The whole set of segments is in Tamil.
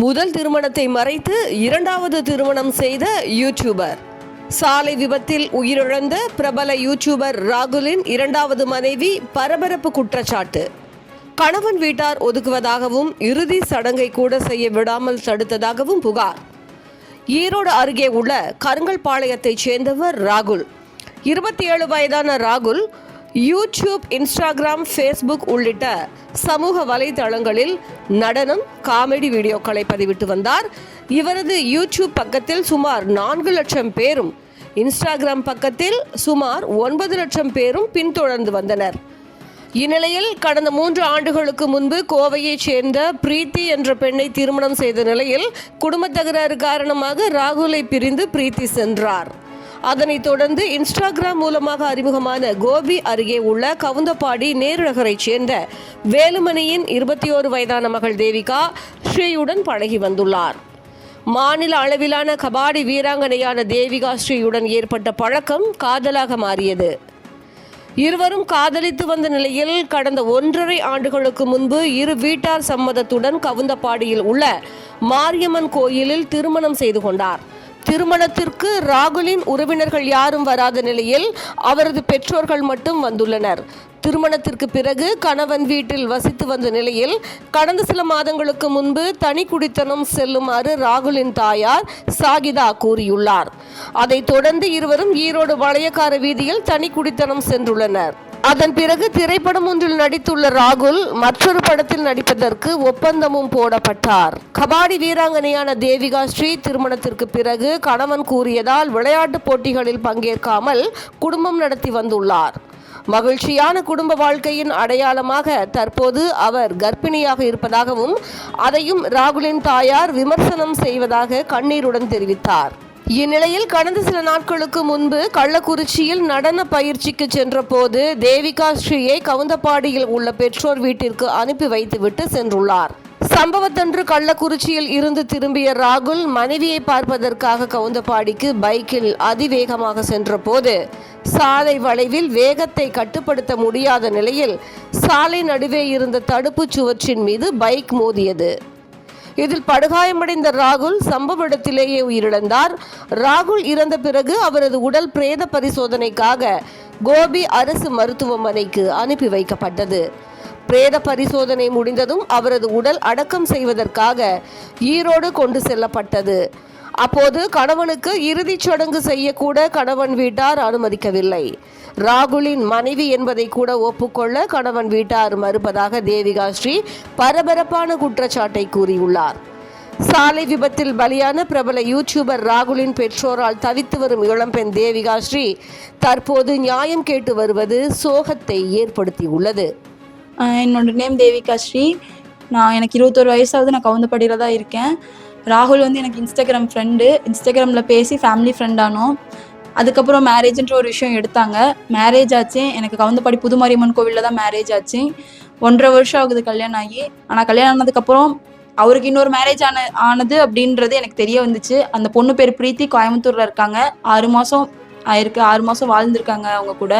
முதல் திருமணத்தை மறைத்து இரண்டாவது திருமணம் செய்த யூடியூபர் சாலை விபத்தில் உயிரிழந்த பிரபல யூடியூபர் ராகுலின் இரண்டாவது மனைவி பரபரப்பு குற்றச்சாட்டு. கணவன் வீட்டார் ஒதுக்குவதாகவும் இறுதி சடங்கை கூட செய்ய விடாமல் தடுத்ததாகவும் புகார். ஈரோடு அருகே உள்ள கருங்கல்பாளையத்தைச் சேர்ந்தவர் ராகுல். இருபத்தி ஏழு வயதான ராகுல் யூடியூப் இன்ஸ்டாகிராம் ஃபேஸ்புக் உள்ளிட்ட சமூக வலைதளங்களில் நடனம் காமெடி வீடியோக்களை பதிவிட்டு வந்தார். இவரது யூடியூப் பக்கத்தில் சுமார் நான்கு லட்சம் பேரும் இன்ஸ்டாகிராம் பக்கத்தில் சுமார் ஒன்பது லட்சம் பேரும் பின்தொடர்ந்து வந்தனர். இந்நிலையில் கடந்த மூன்று ஆண்டுகளுக்கு முன்பு கோவையைச் சேர்ந்த பிரீத்தி என்ற பெண்ணை திருமணம் செய்த நிலையில் குடும்பத் தகராறு காரணமாக ராகுலை பிரிந்து பிரீத்தி சென்றார். அதனைத் தொடர்ந்து இன்ஸ்டாகிராம் மூலமாக அறிமுகமான கோபி அருகே உள்ள கவுந்தப்பாடி நேருநகரைச் சேர்ந்த வேலுமணியின் இருபத்தி ஓரு வயதான மகள் தேவிகா ஸ்ரீயுடன் பழகி வந்துள்ளார். மாநில அளவிலான கபாடி வீராங்கனையான தேவிகா ஸ்ரீயுடன் ஏற்பட்ட பழக்கம் காதலாக மாறியது. இருவரும் காதலித்து வந்த நிலையில் கடந்த ஒன்றரை ஆண்டுகளுக்கு முன்பு இரு வீட்டார் சம்மதத்துடன் கவுந்தப்பாடியில் உள்ள மாரியம்மன் கோயிலில் திருமணம் செய்து கொண்டார். திருமணத்திற்கு ராகுலின் உறவினர்கள் யாரும் வராத நிலையில் அவரது பெற்றோர்கள் மட்டும் வந்துள்ளனர். திருமணத்திற்கு பிறகு கணவன் வீட்டில் வசித்து வந்த நிலையில் கடந்த சில மாதங்களுக்கு முன்பு தனி குடித்தனம் செல்லுமாறு ராகுலின் தாயார் சாகிதா கூறியுள்ளார். அதைத் தொடர்ந்து இருவரும் ஈரோடு வளையக்கார வீதியில் தனி குடித்தனம் சென்றுள்ளனர். அதன் பிறகு திரைப்படம் ஒன்றில் நடித்துள்ள ராகுல் மற்றொரு படத்தில் நடிப்பதற்கு ஒப்பந்தமும் போடப்பட்டார். கபாடி வீராங்கனையான தேவிகா ஸ்ரீ திருமணத்திற்கு பிறகு கணவன் கூறியதால் விளையாட்டுப் போட்டிகளில் பங்கேற்காமல் குடும்பம் நடத்தி வந்துள்ளார். மகிழ்ச்சியான குடும்ப வாழ்க்கையின் அடையாளமாக தற்போது அவர் கர்ப்பிணியாக இருப்பதாகவும் அதையும் ராகுலின் தாயார் விமர்சனம் செய்வதாக கண்ணீருடன் தெரிவித்தார். இந்நிலையில் கடந்த சில நாட்களுக்கு முன்பு கள்ளக்குறிச்சியில் நடன பயிற்சிக்கு சென்றபோது தேவிகா ஸ்ரீயை கவுந்தப்பாடியில் உள்ள பெற்றோர் வீட்டிற்கு அனுப்பி வைத்துவிட்டு சென்றுள்ளார். சம்பவத்தன்று கள்ளக்குறிச்சியில் இருந்து திரும்பிய ராகுல் மனைவியை பார்ப்பதற்காக கவுந்தப்பாடிக்கு பைக்கில் அதிவேகமாக சென்றபோது சாலை வளைவில் வேகத்தை கட்டுப்படுத்த முடியாத நிலையில் சாலை நடுவே இருந்த தடுப்புச் சுவற்றின் மீது பைக் மோதியது. இதில் படுகாயமடைந்த ராகுல் சம்பவ இடத்திலேயே உயிரிழந்தார். ராகுல் இறந்த பிறகு அவரது உடல் பிரேத பரிசோதனைக்காக கோபி அரசு மருத்துவமனைக்கு அனுப்பி வைக்கப்பட்டது. பிரேத பரிசோதனை முடிந்ததும் அவரது உடல் அடக்கம் செய்வதற்காக ஈரோடு கொண்டு செல்லப்பட்டது. அப்போது கணவனுக்கு இறுதிச் சடங்கு செய்யக்கூட கணவன் வீட்டார் அனுமதிக்கவில்லை. ராகுலின் மனைவி என்பதை கூட ஒப்புக்கொள்ள கணவன் வீட்டார் மறுப்பதாக தேவிகா ஸ்ரீ பரபரப்பான குற்றச்சாட்டை கூறியுள்ளார். சாலை விபத்தில் பலியான பிரபல யூடியூபர் ராகுலின் பெற்றோரால் தவித்து வரும் இளம்பெண் தேவிகா ஸ்ரீ தற்போது நியாயம் கேட்டு வருவது சோகத்தை ஏற்படுத்தியுள்ளது. என்னோட நேம் தேவிகா ஸ்ரீ. நான் எனக்கு இருபத்தொரு வயசாவது நான் கவுந்தப்படியில் தான் இருக்கேன். ராகுல் வந்து எனக்கு இன்ஸ்டாகிராம் ஃப்ரெண்டு இன்ஸ்டாகிராமில் பேசி ஃபேமிலி ஃப்ரெண்டானோம் அதுக்கப்புறம் மேரேஜ்ன்ற ஒரு விஷயம் எடுத்தாங்க. மேரேஜ் ஆச்சு. எனக்கு கவுந்தப்பாடி புதுமாரியம்மன் கோவிலில் தான் மேரேஜ் ஆச்சு. ஒன்றரை வருஷம் ஆகுது கல்யாணம் ஆகி. ஆனால் கல்யாணம் ஆனதுக்கப்புறம் அவருக்கு இன்னொரு மேரேஜ் ஆன ஆனது அப்படின்றது எனக்கு தெரிய வந்துச்சு. அந்த பொண்ணு பேர் பிரீத்தி கோயம்புத்தூரில் இருக்காங்க. ஆறு மாதம் ஆயிருக்கு. ஆறு மாதம் வாழ்ந்திருக்காங்க அவங்க கூட.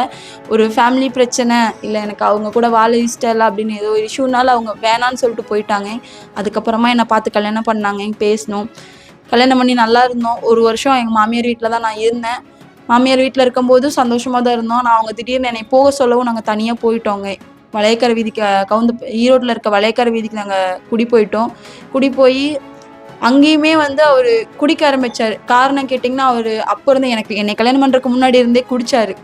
ஒரு ஃபேமிலி பிரச்சனை இல்லை எனக்கு அவங்க கூட வாழ இஷ்டம் இல்லை அப்படின்னு ஏதோ ஒரு இஷ்யூனால அவங்க வேணான்னு சொல்லிட்டு போயிட்டாங்க. அதுக்கப்புறமா என்னை பார்த்து கல்யாணம் பண்ணாங்க பேசினோம். கல்யாணம் பண்ணி நல்லா இருந்தோம். ஒரு வருஷம் எங்கள் மாமியார் வீட்டில் தான் நான் இருந்தேன். மாமியார் வீட்டில் இருக்கும்போது சந்தோஷமாக தான் இருந்தோம். நான் அவங்க திடீர்னு என்னை போக சொல்லவும் நாங்கள் தனியாக போயிட்டோங்க. வளையக்கரை வீதிக்கு கவுந்து ஈரோட்டில் இருக்க வளையக்கரை வீதிக்கு நாங்கள் குடி போயிட்டோம். குடி போய் அங்கேயுமே வந்து அவர் குடிக்க ஆரம்பிச்சார். காரணம் கேட்டிங்கன்னா அவர் அப்போ இருந்து எனக்கு என்னை கல்யாணம் பண்ணுறதுக்கு முன்னாடி இருந்தே குடிச்சாரு.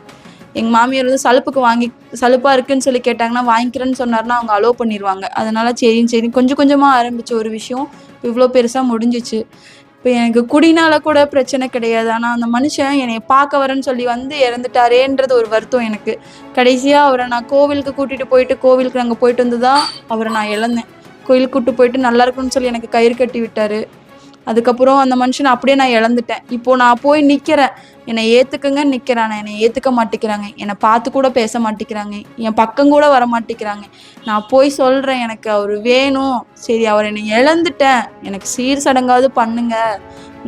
எங்கள் மாமியார் வந்து சலுப்புக்கு வாங்கி சலுப்பாக இருக்குன்னு சொல்லி கேட்டாங்கன்னா வாங்கிக்கிறேன்னு சொன்னார்னா அவங்க அலோவ் பண்ணிடுவாங்க அதனால சரின்னு சரி கொஞ்சம் கொஞ்சமாக ஆரம்பித்த ஒரு விஷயம். இவ்வளோ பெருசாக முடிஞ்சிச்சு. இப்போ எனக்கு குடினால கூட பிரச்சனை கிடையாது. ஆனால் அந்த மனுஷன் என்னை பார்க்க வரேன்னு சொல்லி வந்து இறந்துட்டாரேன்றது ஒரு வருத்தம் எனக்கு. கடைசியாக அவரை நான் கோவிலுக்கு கூட்டிகிட்டு போயிட்டு கோவிலுக்கு நாங்கள் போயிட்டு வந்து தான் அவரை நான் இழந்தேன். கோயிலுக்கு கூட்டு போயிட்டு நல்லா இருக்குன்னு சொல்லி எனக்கு கயிறு கட்டி விட்டார். அதுக்கப்புறம் அந்த மனுஷனை அப்படியே நான் இழந்துட்டேன். இப்போ நான் போய் நிற்கிறேன் என்னை ஏற்றுக்குங்க நிற்கிறான் என்னை ஏற்றுக்க மாட்டேங்கிறாங்க. என்னை பார்த்து கூட பேச மாட்டேங்கிறாங்க. என் பக்கம் கூட வர மாட்டேங்கிறாங்க. நான் போய் சொல்கிறேன் எனக்கு அவர் வேணும். சரி அவர் என்னை இழந்துட்டேன். எனக்கு சீர் சடங்காவது பண்ணுங்க.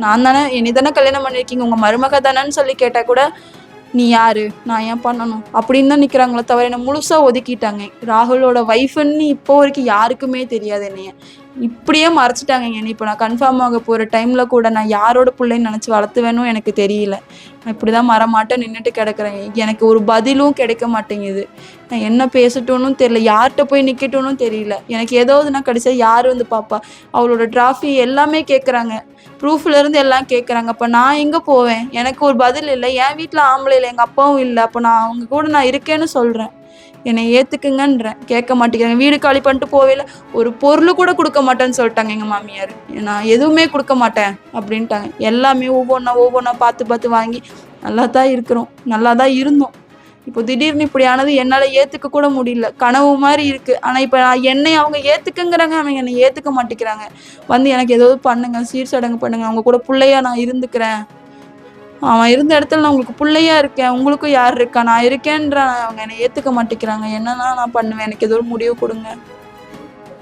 நான் தானே என்னை தானே கல்யாணம் பண்ணியிருக்கீங்க. உங்கள் மருமக தானேன்னு சொல்லி கேட்டால் கூட நீ யாரு? நான் ஏன் பண்ணணும்? அப்படின்னு தான் நிற்கிறாங்களே தவிர என்னை முழுசாக ஒதுக்கிட்டாங்க. ராகுலோட ஒய்ஃபுன்னு இப்போ வரைக்கும் யாருக்குமே தெரியாது என்னைய. இப்படியே மறைச்சிட்டாங்க என்னை இப்போ நான் கன்ஃபார்ம் ஆக போகிற டைமில் கூட நான் யாரோட பிள்ளைன்னு நினச்சி வளர்த்துவேனும் எனக்கு தெரியல. நான் இப்படி தான் மரமாட்டம் நின்றுட்டு கிடக்குறேன். எனக்கு ஒரு பதிலும் கிடைக்க மாட்டேங்குது. நான் என்ன பேசட்டோன்னு தெரியல. யார்கிட்ட போய் நிற்கட்டும்னு தெரியல. எனக்கு ஏதாவதுனா கடைசியாக யார் வந்து பாப்பா? அவளோட டிராஃபி எல்லாமே கேட்குறாங்க ப்ரூஃப்லேருந்து எல்லாம் கேட்குறாங்க அப்போ நான் எங்கே போவேன்? எனக்கு ஒரு பதில் இல்லை. என் வீட்டில் ஆம்பளை இல்லை. எங்கள் அப்பாவும் இல்லை. அப்போ நான் அவங்க கூட நான் இருக்கேன்னு சொல்கிறேன் என்னை ஏற்றுக்குங்கன்றேன் கேட்க மாட்டேங்கிறாங்க. வீடு காலி பண்ணிட்டு போவேல ஒரு பொருள் கூட கொடுக்க மாட்டேன்னு சொல்லிட்டாங்க எங்கள் மாமியார். நான் எதுவுமே கொடுக்க மாட்டேன் அப்படின்ட்டாங்க. எல்லாமே ஒவ்வொன்றா ஒவ்வொன்றா பார்த்து பார்த்து வாங்கி நல்லா தான் இருக்கிறோம். நல்லா தான் இருந்தோம். இப்போ திடீர்னு இப்படி ஆனது என்னால் ஏற்றுக்க கூட முடியல. கனவு மாதிரி இருக்குது ஆனால் இப்போ நான் என்னை அவங்க ஏற்றுக்குங்கிறாங்க அவங்க என்னை ஏற்றுக்க மாட்டேங்கிறாங்க. வந்து எனக்கு ஏதாவது பண்ணுங்க சீர் சடங்கு பண்ணுங்க. அவங்க கூட பிள்ளையா நான் இருந்துக்கிறேன். அவன் இருந்த இடத்துல நான் உங்களுக்கு பிள்ளையா இருக்கேன். உங்களுக்கும் யார் இருக்கா? நான் இருக்கேன்ற அவங்க என்னை ஏற்றுக்க மாட்டேங்கிறாங்க. என்னன்னா நான் பண்ணுவேன்? எனக்கு ஏதோ ஒரு முடிவு கொடுங்க.